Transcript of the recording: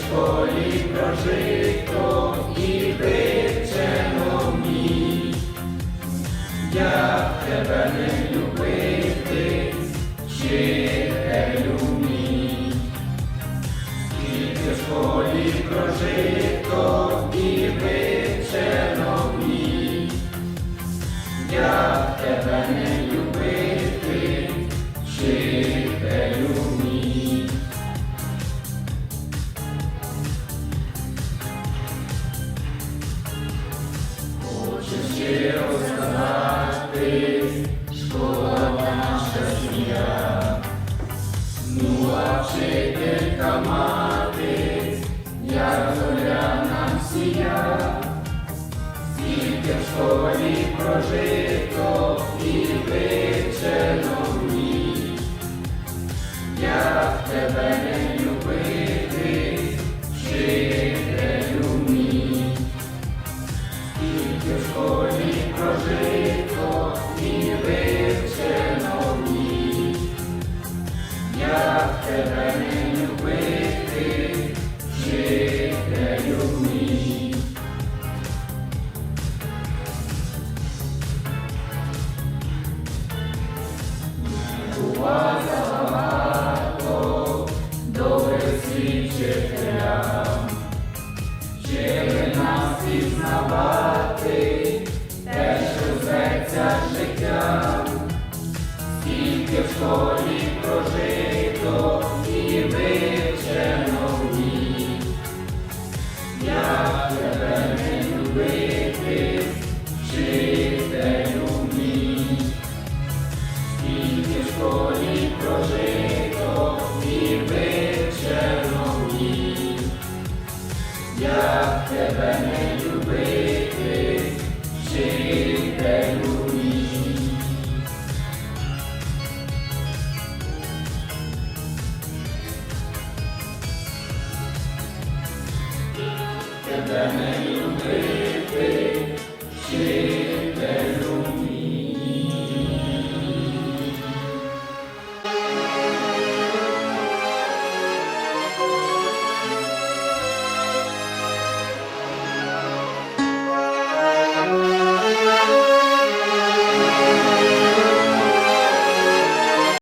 школі прожито і вивчено мій. Я тебе не люблю. Велика матись, як нам сія, скільки в прожито і вивчено в ній, як тебе. Життя, скільки в школі прожито Te temem iubitii și